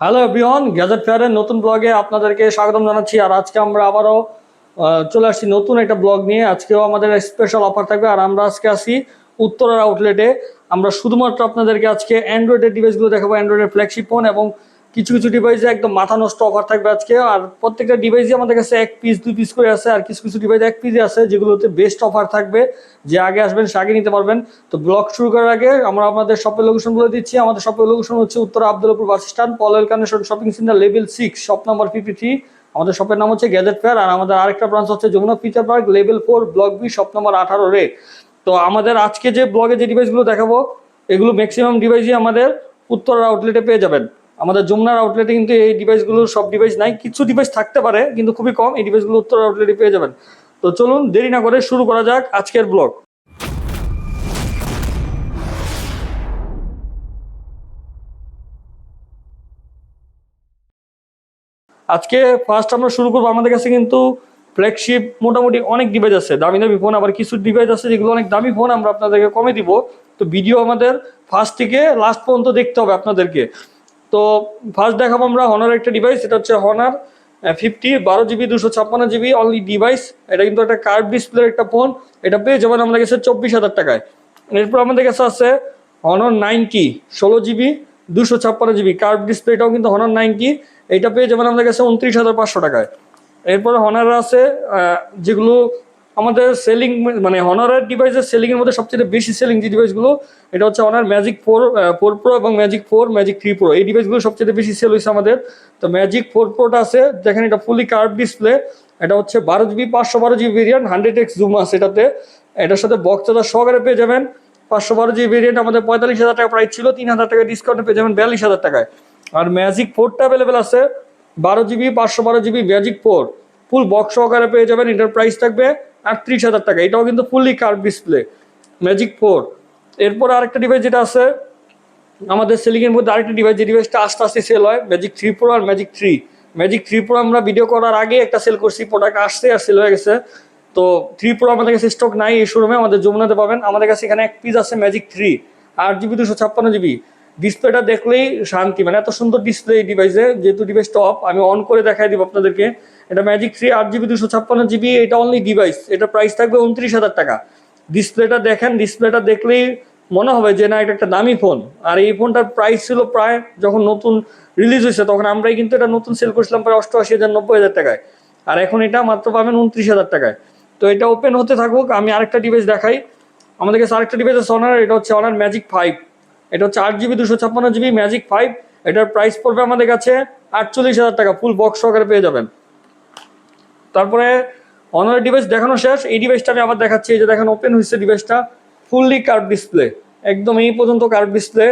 Hello everyone gadget ফেয়ারের নতুন ব্লগে আপনাদেরকে স্বাগতম জানাচ্ছি। আর আজকে আমরা আবারও চলে আসছি নতুন একটা ব্লগ নিয়ে। আজকেও আমাদের স্পেশাল অফার থাকবে। আর আমরা আজকে আসি উত্তরের আউটলেটে আমরা শুধুমাত্র আপনাদেরকে আজকে অ্যান্ড্রয়েডের ডিভাইসগুলো দেখাবো। অ্যান্ড্রয়েডের ফ্ল্যাগশিপ ফোন এবং কিছু কিছু ডিভাইসে একদম মাথা নষ্ট অফার থাকবে আজকে। আর প্রত্যেকটা ডিভাইসই আমাদের কাছে এক পিস দুই পিস করে আছে। আর কিছু কিছু ডিভাইস এক পিসে আছে, যেগুলোতে বেস্ট অফার থাকবে। যে আগে আসবেন, সে আগে নিতে পারবেন। তো ব্লগ শুরু করার আগে আমরা আমাদের শপের লোকেশন বলে দিচ্ছি। আমাদের শপের লোকেশন হচ্ছে Uttar Abdullapur bus stand Polwel connection shopping centre level six shop number fifty three আমাদের শপের নাম হচ্ছে গ্যাজেট ফেয়ার আর আমাদের আরেকটা ব্রাঞ্চ হচ্ছে Jamuna future park level four block B shop number আঠারো রে। তো আমাদের আজকে যে ব্লগে যে ডিভাইসগুলো দেখাবো, এগুলো ম্যাক্সিমাম ডিভাইসই আমাদের উত্তর আউটলেটে পেয়ে যাবেন। আমাদের যমুনার আউটলেটে কিন্তু এই ডিভাইসগুলো সব ডিভাইস নাই, কিছু ডিভাইস থাকতে পারে, কিন্তু খুবই কম, এই ডিভাইসগুলো উত্তর আউটলেটে পেয়ে যাবেন। তো চলুন, দেরি না করে শুরু করা যাক আজকের ব্লগ আজকে ফার্স্ট আমরা শুরু করব, আমাদের কাছে কিন্তু ফ্ল্যাগশিপ মোটামুটি অনেক ডিভাইস আছে, দামি দামি ফোন আবার কিছু ডিভাইস আছে যেগুলো অনেক দামি ফোন আমরা আপনাদেরকে কমে দিব। তো ভিডিও আমাদের ফার্স্ট থেকে লাস্ট পর্যন্ত দেখতে হবে আপনাদেরকে। তো ফার্স্ট দেখাবো আমরা হনার একটা ডিভাইস এটা হচ্ছে হনার ফিফটি বারো জিবি দুশো ছাপ্পান্ন জিবি অনলি ডিভাইস এটা কিন্তু একটা কার্ভ ডিসপ্লের একটা ফোন এটা পেয়ে যাবেন আমাদের কাছে চব্বিশ হাজার টাকায়। এরপর আমাদের কাছে আছে হনর নাইনটি, ষোলো জিবি দুশো ছাপ্পান্ন জিবি কার্ভ ডিসপ্লে এটাও কিন্তু হনর নাইনটি, এইটা পেয়ে যাবেন আমাদের কাছে উনত্রিশ হাজার পাঁচশো টাকায়। এরপরে হনার আছে যেগুলো আমাদের সেলিং মানে হনারের ডিভাইসের সেলিংয়ের মধ্যে সবচেয়ে বেশি সেলিং যে ডিভাইসগুলো এটা হচ্ছে Honor Magic four four pro এবং Magic four Magic three pro এই ডিভাইসগুলো সবচেয়ে বেশি সেল হয়েছে আমাদের। তো ম্যাজিক ফোর প্রোটা আছে যেখানে এটা ফুলি কার্ভ ডিসপ্লে এটা হচ্ছে বারো জিবি পাঁচশো বারো GB variant hundred x zoom আছে এটাতে। এটার সাথে বক্স চার্জার সহকারে পেয়ে যাবেন। পাঁচশো বারো জিবি ভেরিয়েন্ট আমাদের পঁয়তাল্লিশ হাজার টাকা প্রাইস ছিল, তিন হাজার টাকা ডিসকাউন্টে পেয়ে যাবেন বিয়াল্লিশ হাজার টাকায়। আর ম্যাজিক ফোরটা অ্যাভেলেবেল আছে, বারো জিবি পাঁচশো বারো GB Magic four full box সহকারে পেয়ে যাবেন, এটার প্রাইস থাকবে আটত্রিশ হাজার টাকা। এটাও কিন্তু fully curve display Magic four এরপর আরেকটা ডিভাইস যেটা আছে, আমাদের সেলিং এর মধ্যে আরেকটা ডিভাইস যে ডিভাইসটা আস্তে আস্তে সেল হয় ম্যাজিক থ্রি প্রো আর Magic three Magic three pro আমরা ভিডিও করার আগে একটা সেল করছি প্রোডাক্ট আসছে আর সেল হয়ে গেছে। তো থ্রি প্রো আমাদের কাছে স্টক নাই এই শোরুমে আমাদের যমুনাতে পাবেন। আমাদের কাছে এখানে এক পিস আছে ম্যাজিক থ্রি আট জিবি দুশো ছাপ্পান্ন জিবি ডিসপ্লেটা দেখলেই শান্তি মানে এত সুন্দর ডিসপ্লে এই ডিভাইসে যেহেতু ডিভাইস টপ আমি অন করে দেখাই দিব আপনাদেরকে। এটা ম্যাজিক থ্রি আট জিবি দুশো ছাপ্পান্ন জিবি এটা অনলি ডিভাইস এটা প্রাইস থাকবে উনত্রিশ হাজার টাকা। ডিসপ্লেটা দেখেন ডিসপ্লেটা দেখলেই মনে হবে যে না, এটা একটা দামি ফোন আর এই ফোনটার প্রাইস ছিল প্রায় যখন নতুন রিলিজ হয়েছে, তখন আমরাই কিন্তু এটা নতুন সেল করছিলাম প্রায় অষ্টআশি হাজার, নব্বই হাজার টাকায়। আর এখন এটা মাত্র পাবেন উনত্রিশ হাজার টাকায়। তো এটা ওপেন হতে থাকুক, আমি আরেকটা ডিভাইস দেখাই। আমাদের কাছে আরেকটা ডিভাইস আছে অনার এটা হচ্ছে অনার ম্যাজিক ফাইভ এটা হচ্ছে আট জিবি দুশো ছাপ্পান্ন জিবি ম্যাজিক ফাইভ এটার প্রাইস পড়বে আমাদের কাছে আটচল্লিশ হাজার টাকা ফুল বক্স সহকারে পেয়ে যাবেন। তারপরে অনারের ডিভাইস দেখানো শেষ। এই ডিভাইসটা আমি আবার দেখাচ্ছি, এই যে দেখেন ওপেন হয়েছে ডিভাইসটা ফুললি কার্ভ ডিসপ্লে একদম এই পর্যন্ত কার্ভ ডিসপ্লে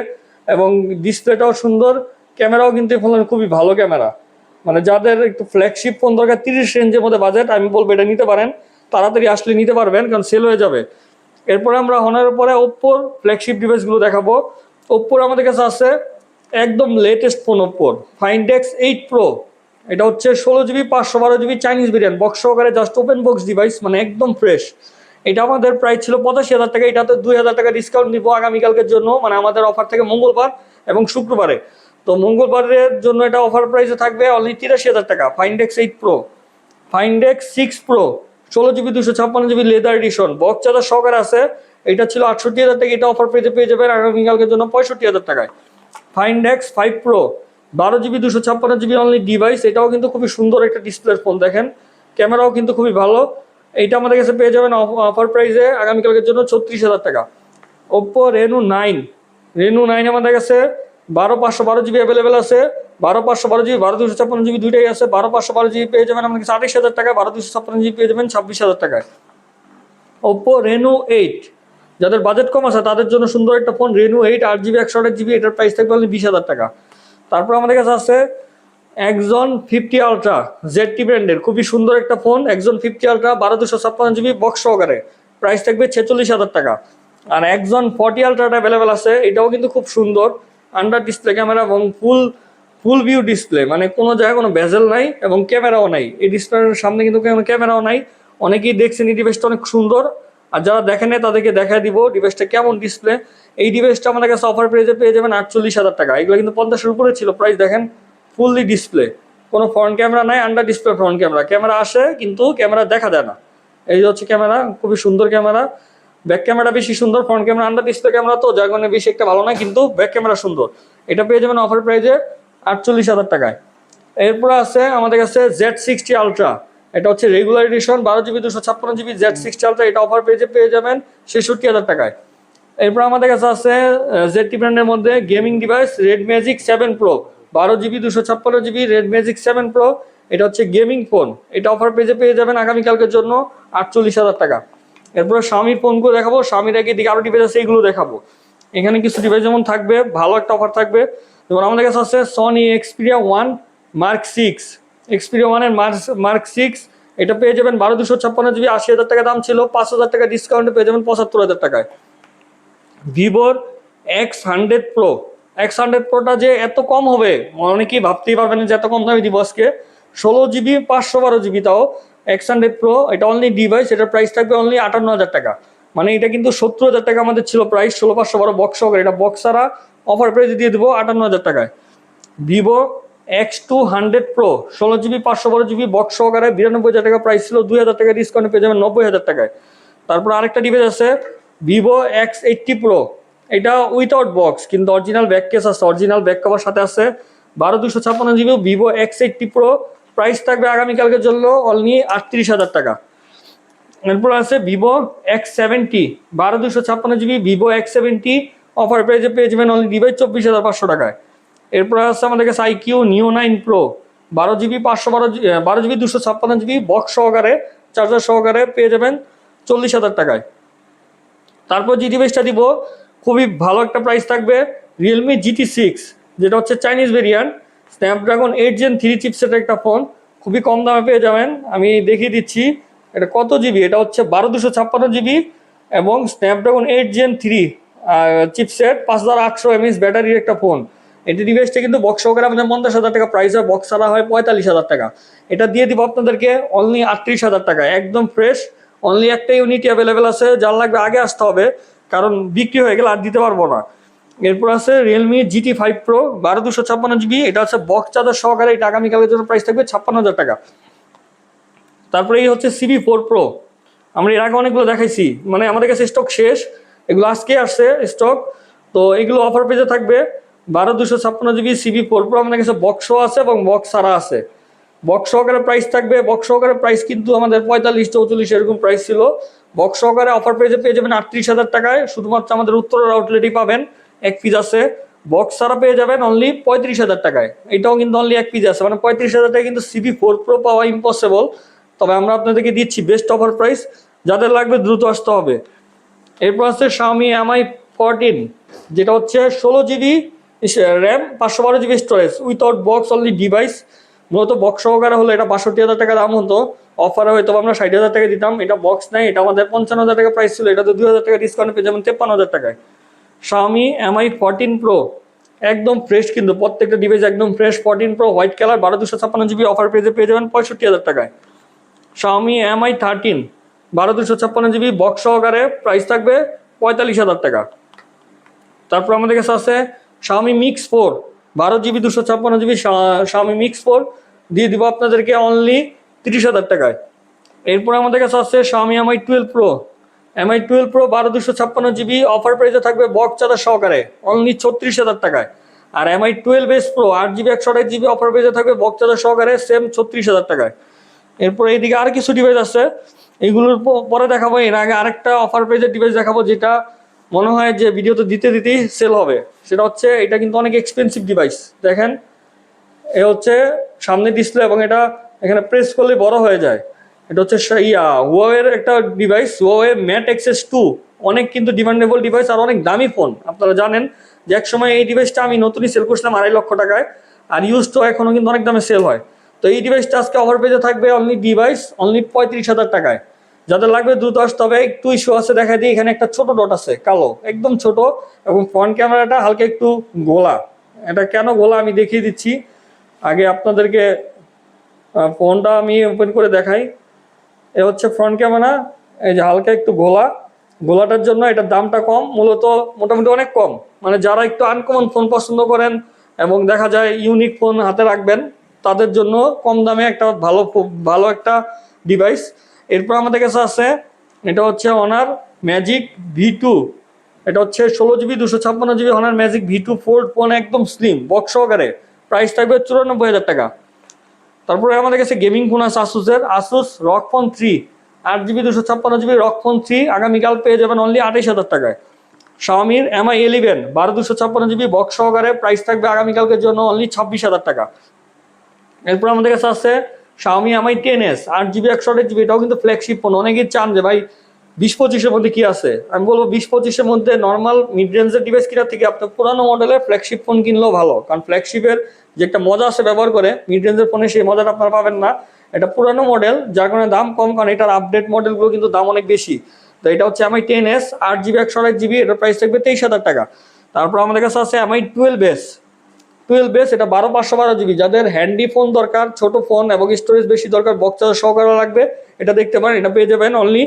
এবং ডিসপ্লেটাও সুন্দর। ক্যামেরাও কিন্তু এই ফোনের খুবই ভালো ক্যামেরা। মানে যাদের একটু ফ্ল্যাগশিপ ফোন দরকার, তিরিশ রেঞ্জের মধ্যে বাজেট আমি বলব এটা নিতে পারেন। তাড়াতাড়ি আসলে নিতে পারবেন, কারণ সেল হয়ে যাবে। এরপরে আমরা হনারের পরে ওপ্পোর ফ্ল্যাগশিপ ডিভাইসগুলো দেখাবো। ওপ্পোর আমাদের কাছে আছে একদম লেটেস্ট ফোন ওপ্পোর ফাইনডেক্স এইট প্রো এটা হচ্ছে ষোলো জিবি পাঁচশো বারো জিবি চাইনিজ ভেরিয়েন্ট বক্স সহকারে জাস্ট ওপেন বক্স ডিভাইস মানে একদম ফ্রেশ এটা আমাদের প্রাইস ছিল পঁচাশি হাজার টাকা, এটাতে দুই হাজার টাকা ডিসকাউন্ট দিব আগামীকালকের জন্য। মানে আমাদের অফার থেকে মঙ্গলবার এবং শুক্রবারে। তো মঙ্গলবারের জন্য এটা অফার প্রাইসে থাকবে অনলি তিরাশি হাজার টাকা। Find X eight pro Find X six pro ষোলো জিবি দুশো ছাপ্পান্ন GB leather edition box charger সহকারে আছে, এটা ছিল আটষট্টি হাজার টাকা, এটা অফার পেতে পেয়ে যাবেন আগামীকালকের জন্য পঁয়ষট্টি হাজার টাকায়। ফাইনডেক্স ফাইভ প্রো বারো জিবি, দুশো ছাপ্পান্ন জিবি অনলি ডিভাইস এটাও কিন্তু খুবই সুন্দর একটা ডিসপ্লের ফোন দেখেন। ক্যামেরাও কিন্তু খুবই ভালো। এইটা আমাদের কাছে পেয়ে যাবেন অফার প্রাইসে আগামীকালকের জন্য ছত্রিশ হাজার টাকা। Oppo Reno nine Reno nine আমাদের কাছে বারো পাঁচশো বারো জিবি অ্যাভেলেবেল আছে। বারো পাঁচশো বারো জিবি, বারো দুশো ছাপ্পান্ন জিবি দুইটাই আছে। বারো পাঁচশো বারো জিবি পেয়ে যাবেন আমাদের আঠাশ হাজার টাকা, বারো দুশো ছাপ্পান্ন জিবি পেয়ে যাবেন ছাব্বিশ হাজার টাকায়। ওপ্পো রেনু এইট যাদের বাজেট কম আছে, তাদের জন্য সুন্দর একটা ফোন রেনু এইট আট জিবি, একশো আট জিবি, এটার প্রাইস থাকবে বিশ হাজার টাকা। তারপর আমাদের কাছে আছে একজন ফিফটি আলট্রা জেড টি ব্র্যান্ডের খুবই সুন্দর একটা ফোন একজন ফিফটি আলট্রা বারো দুশো ছাপ্পান্ন জিবি বক্স সহকারে প্রাইস থাকবে ছেচল্লিশ হাজার টাকা। আর একজন ফর্টি আলট্রাটা অ্যাভেলেবেল আছে, এটাও কিন্তু খুব সুন্দর আন্ডার ডিসপ্লে ক্যামেরা এবং ফুল ফুল ভিউ ডিসপ্লে মানে কোনো জায়গায় কোনো ভেজেল নাই এবং ক্যামেরাও নাই। এই ডিসপ্লের সামনে কিন্তু কোনো ক্যামেরাও নাই। অনেকেই দেখছেন, এই ডিভাইসটা অনেক সুন্দর। আর যারা দেখেন তাদেরকে দেখায় দিব ডিভাইসটা কেমন ডিসপ্লে এই ডিভাইসটা আমাদের কাছে অফার প্রাইসে পেয়ে যাবেন আটচল্লিশ হাজার টাকা। এগুলো কিন্তু পঞ্চাশের উপরে ছিল। প্রাইস দেখেন ফুললি ডিসপ্লে কোনো ফ্রন্ট ক্যামেরা নাই under display front camera camera আসে, কিন্তু ক্যামেরা দেখা দেয় না। এই হচ্ছে ক্যামেরা খুবই সুন্দর ক্যামেরা ব্যাক ক্যামেরা বেশি সুন্দর front camera under display camera তো, যার কারণে বেশি একটা ভালো না কিন্তু ব্যাক ক্যামেরা সুন্দর। এটা পেয়ে যাবেন অফার প্রাইজে আটচল্লিশ হাজার টাকায়। এরপরে আছে আমাদের কাছে জেড সিক্সটি আলট্রা এটা হচ্ছে রেগুলার এডিশন বারো জিবি দুশো ছাপ্পান্ন জিবি জেড সিক্সটি আলট্রা এটা অফার পেজে পেয়ে যাবেন ছেষট্টি হাজার টাকায়। এরপর আমাদের কাছে আছে জেডটি ব্র্যান্ডের মধ্যে gaming device Red Magic seven pro বারো জিবি দুশো ছাপ্পান্ন GB Red Magic seven pro এটা হচ্ছে গেমিং ফোন এটা অফার পেজে পেয়ে যাবেন আগামীকালকের জন্য আটচল্লিশ হাজার টাকা। এরপরে স্বামীর ফোনগুলো দেখাবো, স্বামীর আগে দিকে আরও ডিভাইস আছে, এগুলো দেখাবো। এখানে কিছু ডিভাইস যেমন থাকবে, ভালো একটা অফার থাকবে। যেমন আমাদের কাছে আছে Sony Xperia one mark six Xperia ওয়ানের মার্ক মার্ক সিক্স এটা পেয়ে যাবেন বারো দুশো ছাপ্পান্ন জিবি আশি হাজার টাকা দাম ছিল, পাঁচ হাজার টাকা ডিসকাউন্টে পেয়ে যাবেন পঁচাত্তর হাজার টাকায়। ভিভোর X hundred pro X hundred প্রোটা যে এত কম হবে, অনেকেই ভাবতেই পারবেন যে এত কম দামে দিব আজকে। ষোলো জিবি পাঁচশো বারো জিবি তাও এক্স হান্ড্রেড প্রো এটা অনলি ডিভাইস এটার প্রাইস থাকবে অনলি আটান্ন হাজার টাকা। মানে এটা কিন্তু সত্তর হাজার টাকা আমাদের ছিল প্রাইস ষোলো পাঁচশো বারো বক্স সহকারে। এটা বক্স ছাড়া অফার প্রাইস দিয়ে দেবো আটান্ন হাজার টাকায়। Vivo X two hundred pro ষোলো জিবি পাঁচশো বারো জিবি বক্স সহকারে বিরানব্বই হাজার টাকা প্রাইস ছিল, দুই হাজার টাকা ডিসকাউন্টে পেয়ে যাবেন নব্বই হাজার টাকায়। তারপর আরেকটা ডিভাইস আছে ভিভো এক্স এইটটি প্রো এটা উইথাউট বক্স কিন্তু অরিজিনাল ব্যাক কেস আছে অরিজিনাল ব্যাক কভার সাথে আছে। বারো দুশো ছাপ্পান্ন GB Vivo X eighty pro price থাকবে আগামীকালকের জন্য অনলি আটত্রিশ হাজার টাকা। এরপর আছে ভিভো এক্স সেভেন্টি বারো দুশো ছাপ্পান্ন GB Vivo X seventy offer প্রাইজে পেয়ে যাবেন অনলি ডিভাইস চব্বিশ হাজার পাঁচশো টাকায়। এরপর আসছে আমাদের কাছে আইকিউ নিও নাইন প্রো বারো জিবি পাঁচশো বারো বারো জিবি দুশো ছাপ্পান্ন জিবি বক্স সহকারে চার্জার সহকারে পেয়ে যাবেন চল্লিশ হাজার টাকায়। তারপর জি ডিভাইসটা দিব, খুবই ভালো একটা প্রাইস থাকবে রিয়েলমি জিটি সিক্স যেটা হচ্ছে Chinese variant Snapdragon eight gen three চিপসেটের একটা ফোন খুবই কম দামে পেয়ে যাবেন। আমি দেখিয়ে দিচ্ছি, এটা কত জিবি এটা হচ্ছে বারো দুশো ছাপ্পান্ন জিবি এবং Snapdragon eight gen three chipset পাঁচ হাজার আটশো এমএস ব্যাটারির একটা ফোন এটি ডিভাইসটা কিন্তু বক্স সহকারে আমাদের পঞ্চাশ হাজার টাকা প্রাইস হয় বক্স ছাড়া হয় পঁয়তাল্লিশ হাজার টাকা। এটা দিয়ে দিব আপনাদেরকে অনলি আটত্রিশ হাজার টাকা, একদম ফ্রেশ অনলি একটা ইউনিট অ্যাভেলেবেল আছে, যার লাগবে আগে আসতে হবে, কারণ বিক্রি হয়ে গেলে আর দিতে পারব না। এরপর আছে রিয়েলমি জিটি ফাইভ প্রো বারো দুশো ছাপ্পান্ন জিবি এটা হচ্ছে বক্স চার্জার সহকারে, এটা আগামীকালের জন্য প্রাইস থাকবে ছাপ্পান্ন হাজার টাকা। তারপরে এই হচ্ছে সিবি ফোর প্রো আমরা এর আগে অনেকগুলো দেখাইছি মানে আমাদের কাছে স্টক শেষ, এগুলো আজকে আসছে স্টক তো এগুলো অফার পেজে থাকবে। বারো দুশো ছাপ্পান্ন জিবি সিবি ফোর প্রো আমাদের কাছে বক্সও আছে এবং বক্স ছাড়া আছে। বক্স সহকারে প্রাইস থাকবে বক্স সহকারে প্রাইস কিন্তু আমাদের পঁয়তাল্লিশ, চৌচল্লিশ এরকম প্রাইস ছিল। বক্স সহকারে অফার পেজে পেয়ে যাবেন আটত্রিশ হাজার টাকায়। শুধুমাত্র আমাদের উত্তরের আউটলেটই পাবেন, এক পিস আছে। বক্স সারা পেয়ে যাবেন অনলি পঁয়ত্রিশ হাজার টাকায়। এটাও কিন্তু অনলি এক পিস আছে। মানে পঁয়ত্রিশ হাজার টাকায় কিন্তু সিবি ফোর প্রো পাওয়া ইম্পসিবল তবে আমরা আপনাদেরকে দিচ্ছি বেস্ট অফার প্রাইস যাদের লাগবে দ্রুত আসতে হবে। এরপর আছে Xiaomi এমআই ফোরটিন যেটা হচ্ছে ষোলো জিবি র্যাম পাঁচশো বারো GB storage without box only device মূলত বক্স সহকারে হলে এটা বাষট্টি হাজার টাকা দাম হতো। অফারে হয়তো আমরা ষাট হাজার টাকা দিতাম। এটা বক্স নেই, এটা আমাদের পঞ্চান্ন হাজার টাকা প্রাইস ছিল। এটা তো দুই হাজার টাকা ডিসকাউন্ট পেয়ে যাবেন, তেপ্পান্ন হাজার টাকায়। Xiaomi এমআই ফোরটিন প্রো একদম ফ্রেশ কিন্তু। প্রত্যেকটা ডিভাইস একদম fresh fourteen pro white colour বারো দুশো ছাপ্পান্ন জিবি অফার পেজে পেয়ে যাবেন পঁয়ষট্টি হাজার টাকায়। Xiaomi এমআই থার্টিন বারো দুশো ছাপ্পান্ন জিবি বক্স সহকারে প্রাইস থাকবে পঁয়তাল্লিশ হাজার টাকা। তারপর আমাদের কাছে আছে Xiaomi মিক্স ফোর বারো জিবি দুশো ছাপ্পান্ন জিবি Xiaomi মিক্স ফোর দিয়ে দিব আপনাদেরকে অনলি তিরিশ হাজার টাকায়। এরপর আমাদের কাছে আছে Xiaomi Mi twelve pro Mi twelve pro বারো, দুশো ছাপ্পান্ন জিবি অফার প্রাইসে থাকবে বক্স চার্জার সহকারে অনলি ছত্রিশ হাজার টাকায়। আর এমআই টুয়েলভ এস প্রো আট জিবি একশো আঠাশ জিবি অফার প্রাইসে থাকবে চার্জার সহকারে সেম ছত্রিশ হাজার টাকায়। এরপর এইদিকে আর কিছু ডিভাইস আছে, এগুলোর পরে দেখাবো, এর আগে আরেকটা অফার পেজের ডিভাইস দেখাবো, যেটা মনে হয় যে ভিডিওতে দিতে দিতেই সেল হবে। সেটা হচ্ছে, এটা কিন্তু অনেক এক্সপেন্সিভ ডিভাইস দেখেন, এ হচ্ছে সামনে ডিসপ্লে এবং এটা এখানে প্রেস করলে বড় হয়ে যায়। এটা হচ্ছে ইয়া হুয়াওয়ের একটা device Huawei Mate Xs two অনেক কিন্তু ডিমান্ডেবল ডিভাইস আর অনেক দামি ফোন আপনারা জানেন যে এক সময় এই ডিভাইসটা আমি নতুনই সেল করছিলাম আড়াই লক্ষ টাকায় আর ইউজ তো এখনও কিন্তু অনেক দামে সেল হয়। তো এই ডিভাইসটা আজকে অফার পেজে থাকবে অনলি ডিভাইস অনলি পঁয়ত্রিশ হাজার টাকায়। যাদের লাগবে দ্রুত আসতে হবে, একটু ইস্যু আছে, দেখা দিই, এখানে একটা ছোট ডট আছে, কালো, একদম ছোট, এবং ফ্রন্ট ক্যামেরাটা হালকা একটু গোলা। এটা কেন গোলা আমি দেখিয়ে দিচ্ছি। আগে আপনাদেরকে ফোনটা আমি ওপেন করে দেখাই। এ হচ্ছে ফ্রন্ট ক্যামেরা এই যে হালকা একটু গোলা। গোলাটার জন্য এটার দামটা কম, মূলত মোটামুটি অনেক কম। মানে যারা একটু আনকমন ফোন পছন্দ করেন এবং দেখা যায় ইউনিক ফোন হাতে রাখবেন, তাদের জন্য কম দামে একটা ভালো ভালো একটা ডিভাইস এরপর আমাদের কাছে আছে, এটা হচ্ছে অনার ম্যাজিক ভি টু এটা হচ্ছে ষোলো জিবি দুশো ছাপ্পান্ন GB Honor Magic V two four phone একদম স্লিম বক্স সহকারে। প্রাইস থাকবে চুরানব্বই হাজার টাকা। তারপরে আমাদের কাছে গেমিং ফোন আছে আসুসের আসুস রক ফোন থ্রি আট জিবি দুশো ছাপ্পান্ন জিবি রক ফোন থ্রি আগামীকাল পেয়ে যাবেন অনলি আঠাইশ হাজার টাকায়। শাওমির এমআই ইলেভেন বারো দুশো ছাপ্পান্ন জিবি বক্স সহকারে প্রাইস থাকবে আগামীকালকের জন্য অনলি ছাব্বিশ হাজার টাকা। এরপর আমাদের কাছে আছে শাওমি এমআই টেন এস আট জিবি একশো আট জিবি এটাও কিন্তু ফ্ল্যাগশিপ ফোন অনেকেই চান যে, ভাই, বিশ পঁচিশের মধ্যে কি আছে? আমি বলব, বিশ পঁচিশের মধ্যে নর্মাল মিড রেঞ্জের ডিভাইস কেনার থেকে আপনার পুরানো মডেলের ফ্ল্যাগশিপ ফোন কিনলেও ভালো। কারণ ফ্ল্যাগশিপের যে একটা মজা আছে ব্যবহার করে মিড রেঞ্জের ফোনে সেই মজাটা আপনারা পাবেন না। এটা পুরানো মডেল যার কারণে দাম কম, কারণ এটার আপডেট মডেলগুলো কিন্তু দাম অনেক বেশি। তো এটা হচ্ছে এমআই টেন এস আট জিবি একশো আট জিবি এটার প্রাইস থাকবে তেইশ হাজার টাকা। তারপর আমাদের কাছে আছে Mi twelve S twelve base এটা বারো পাঁচশো বারো জিবি। যাদের হ্যান্ডি ফোন দরকার, ছোট ফোন এবং স্টোরেজ বেশি দরকার বক্স সহকারে লাগবে। এটা দেখতে পারেন, এটা পেয়ে যাবেন অনলি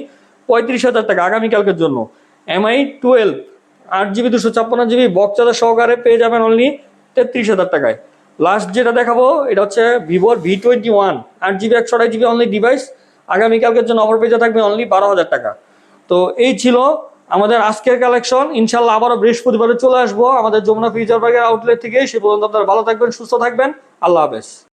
পঁয়ত্রিশ হাজার টাকা আগামীকালকের জন্য। এমআই টুয়েলভ আট জিবি, দুশো ছাপ্পান্ন জিবি বক্স সহকারে পেয়ে যাবেন অনলি তেত্রিশ হাজার টাকায়। লাস্ট যেটা দেখাবো, এটা হচ্ছে ভিভোর ভি টোয়েন্টি ওয়ান আট জিবি, একশো আঠাশ জিবি অনলি ডিভাইস আগামীকালকের জন্য অফার পেজে থাকবে অনলি বারো হাজার টাকা। তো এই ছিল আমাদের আজকের কালেকশন ইনশাল্লাহ আবারও বৃহস্পতিবারে চলে আসব। আমাদের যমুনা ফিউচার পার্কের আউটলেট থেকে। সে পর্যন্ত আপনারা ভালো থাকবেন, সুস্থ থাকবেন। আল্লাহ হাফেজ।